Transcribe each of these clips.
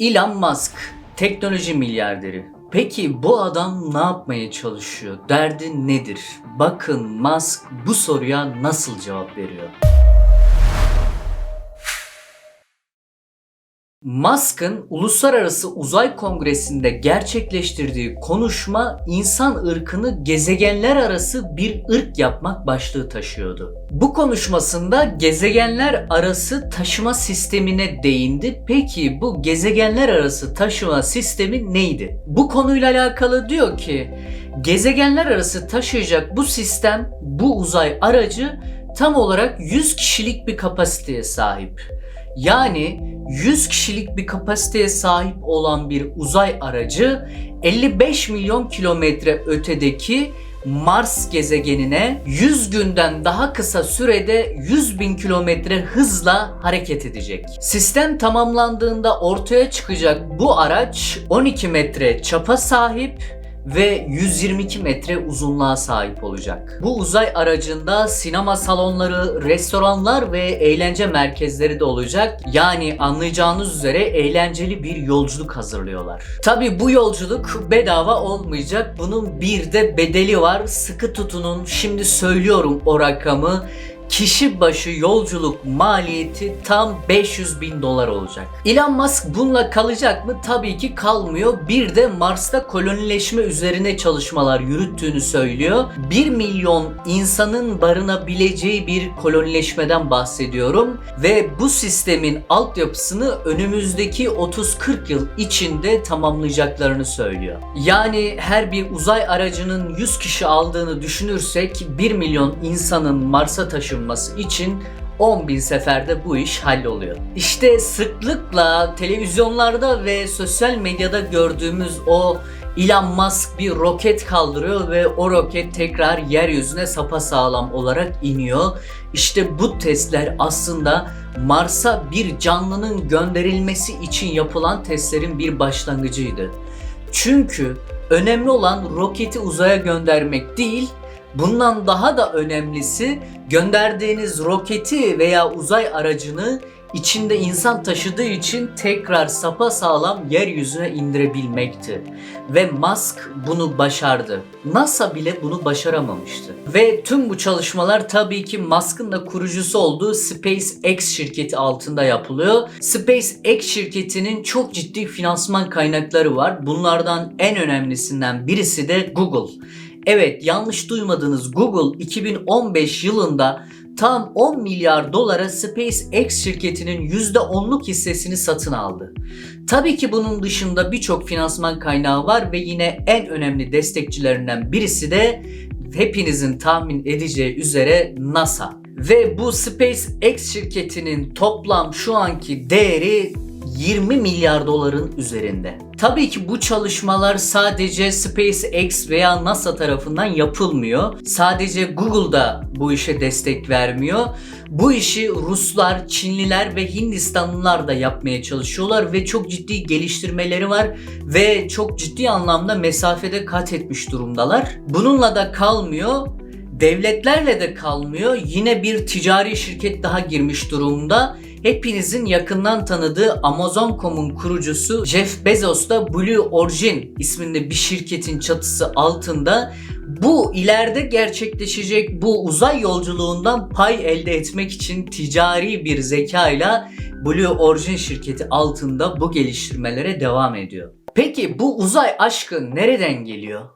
Elon Musk, teknoloji milyarderi. Peki bu adam ne yapmaya çalışıyor? Derdi nedir? Bakın Musk bu soruya nasıl cevap veriyor. Musk'ın Uluslararası Uzay Kongresi'nde gerçekleştirdiği konuşma insan ırkını gezegenler arası bir ırk yapmak başlığı taşıyordu. Bu konuşmasında gezegenler arası taşıma sistemine değindi. Peki bu gezegenler arası taşıma sistemi neydi? Bu konuyla alakalı diyor ki gezegenler arası taşıyacak bu sistem, bu uzay aracı tam olarak 100 kişilik bir kapasiteye sahip. Yani 100 kişilik bir kapasiteye sahip olan bir uzay aracı 55 milyon kilometre ötedeki Mars gezegenine 100 günden daha kısa sürede 100 bin kilometre hızla hareket edecek. Sistem tamamlandığında ortaya çıkacak bu araç 12 metre çapa sahip ve 122 metre uzunluğa sahip olacak. Bu uzay aracında sinema salonları, restoranlar ve eğlence merkezleri de olacak. Yani anlayacağınız üzere eğlenceli bir yolculuk hazırlıyorlar. Tabi bu yolculuk bedava olmayacak. Bunun bir de bedeli var. Sıkı tutunun. Şimdi söylüyorum o rakamı kişi başı yolculuk maliyeti tam 500 bin dolar olacak. Elon Musk bununla kalacak mı? Tabii ki kalmıyor. Bir de Mars'ta kolonileşme üzerine çalışmalar yürüttüğünü söylüyor. 1 milyon insanın barınabileceği bir kolonileşmeden bahsediyorum. Ve bu sistemin altyapısını önümüzdeki 30-40 yıl içinde tamamlayacaklarını söylüyor. Yani her bir uzay aracının 100 kişi aldığını düşünürsek 1 milyon insanın Mars'a taşınması için 10 bin seferde bu iş halloluyor. İşte sıklıkla televizyonlarda ve sosyal medyada gördüğümüz o Elon Musk bir roket kaldırıyor ve o roket tekrar yeryüzüne sapasağlam olarak iniyor. İşte bu testler aslında Mars'a bir canlının gönderilmesi için yapılan testlerin bir başlangıcıydı. Çünkü önemli olan roketi uzaya göndermek değil, Bundan daha da önemlisi gönderdiğiniz roketi veya uzay aracını içinde insan taşıdığı için tekrar sapa sağlam yeryüzüne indirebilmekti. Ve Musk bunu başardı. NASA bile bunu başaramamıştı. Ve tüm bu çalışmalar tabii ki Musk'ın da kurucusu olduğu SpaceX şirketi altında yapılıyor. SpaceX şirketinin çok ciddi finansman kaynakları var. Bunlardan en önemlisinden birisi de Google. Evet yanlış duymadınız Google 2015 yılında tam 10 milyar dolara SpaceX şirketinin %10'luk hissesini satın aldı. Tabii ki bunun dışında birçok finansman kaynağı var ve yine en önemli destekçilerinden birisi de hepinizin tahmin edeceği üzere NASA. Ve bu SpaceX şirketinin toplam şu anki değeri 20 milyar doların üzerinde. Tabii ki bu çalışmalar sadece SpaceX veya NASA tarafından yapılmıyor. Sadece Google da bu işe destek vermiyor. Bu işi Ruslar, Çinliler ve Hindistanlılar da yapmaya çalışıyorlar ve çok ciddi geliştirmeleri var ve çok ciddi anlamda mesafede kat etmiş durumdalar. Bununla da kalmıyor devletlerle de kalmıyor. Yine bir ticari şirket daha girmiş durumda. Hepinizin yakından tanıdığı Amazon.com'un kurucusu Jeff Bezos da Blue Origin isminde bir şirketin çatısı altında bu ileride gerçekleşecek bu uzay yolculuğundan pay elde etmek için ticari bir zekayla Blue Origin şirketi altında bu geliştirmelere devam ediyor. Peki bu uzay aşkı nereden geliyor?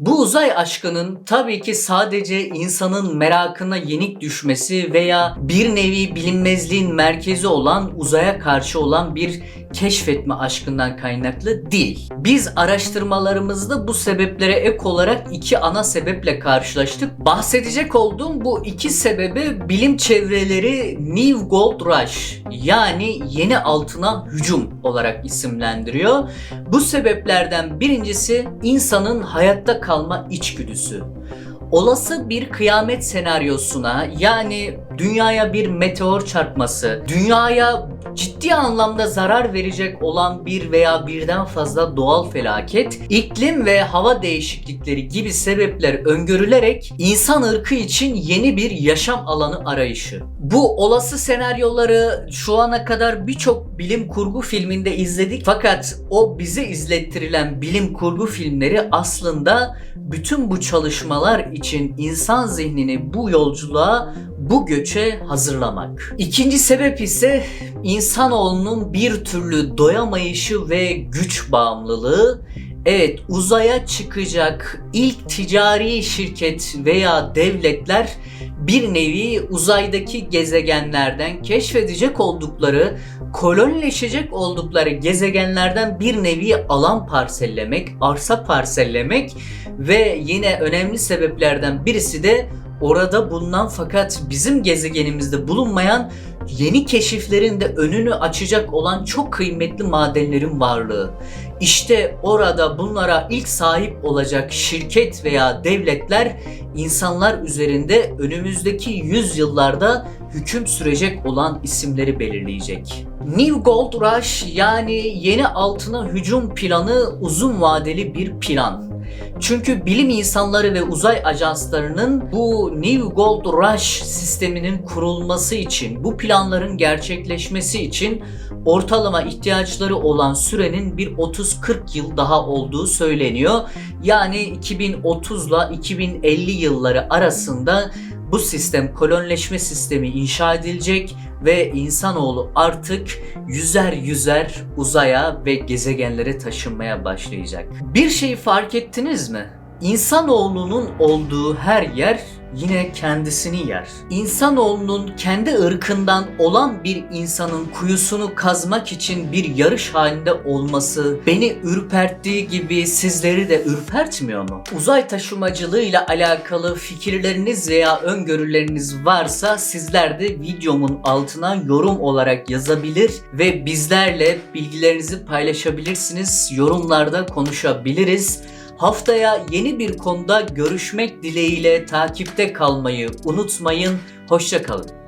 Bu uzay aşkının tabii ki sadece insanın merakına yenik düşmesi veya bir nevi bilinmezliğin merkezi olan uzaya karşı olan bir keşfetme aşkından kaynaklı değil. Biz araştırmalarımızda bu sebeplere ek olarak iki ana sebeple karşılaştık. Bahsedecek olduğum bu iki sebebi bilim çevreleri New Gold Rush yani yeni altına hücum olarak isimlendiriyor. Bu sebeplerden birincisi insanın hayatta kalma içgüdüsü. Olası bir kıyamet senaryosuna yani dünyaya bir meteor çarpması, dünyaya ciddi anlamda zarar verecek olan bir veya birden fazla doğal felaket, iklim ve hava değişiklikleri gibi sebepler öngörülerek insan ırkı için yeni bir yaşam alanı arayışı. Bu olası senaryoları şu ana kadar birçok bilim kurgu filminde izledik fakat o bize izlettirilen bilim kurgu filmleri aslında bütün bu çalışmalar için insan zihnini bu yolculuğa, bu göçe hazırlamak. İkinci sebep ise insanoğlunun bir türlü doyamayışı ve güç bağımlılığı. Evet, uzaya çıkacak ilk ticari şirket veya devletler bir nevi uzaydaki gezegenlerden keşfedecek oldukları, kolonileşecek oldukları gezegenlerden bir nevi alan parsellemek, arsa parsellemek ve yine önemli sebeplerden birisi de orada bulunan fakat bizim gezegenimizde bulunmayan yeni keşiflerin de önünü açacak olan çok kıymetli madenlerin varlığı. İşte orada bunlara ilk sahip olacak şirket veya devletler insanlar üzerinde önümüzdeki yüzyıllarda hüküm sürecek olan isimleri belirleyecek. New Gold Rush yani yeni altına hücum planı uzun vadeli bir plan. Çünkü bilim insanları ve uzay ajanslarının bu New Gold Rush sisteminin kurulması için, bu planların gerçekleşmesi için ortalama ihtiyaçları olan sürenin bir 30-40 yıl daha olduğu söyleniyor. Yani 2030 ile 2050 yılları arasında bu sistem kolonileşme sistemi inşa edilecek ve insanoğlu artık yüzer yüzer uzaya ve gezegenlere taşınmaya başlayacak. Bir şeyi fark ettiniz mi? İnsanoğlunun olduğu her yer yine kendisini yer. İnsanoğlunun kendi ırkından olan bir insanın kuyusunu kazmak için bir yarış halinde olması beni ürperttiği gibi sizleri de ürpertmiyor mu? Uzay taşımacılığıyla alakalı fikirleriniz veya öngörüleriniz varsa sizler de videomun altına yorum olarak yazabilir ve bizlerle bilgilerinizi paylaşabilirsiniz. Yorumlarda konuşabiliriz. Haftaya yeni bir konuda görüşmek dileğiyle takipte kalmayı unutmayın. Hoşçakalın.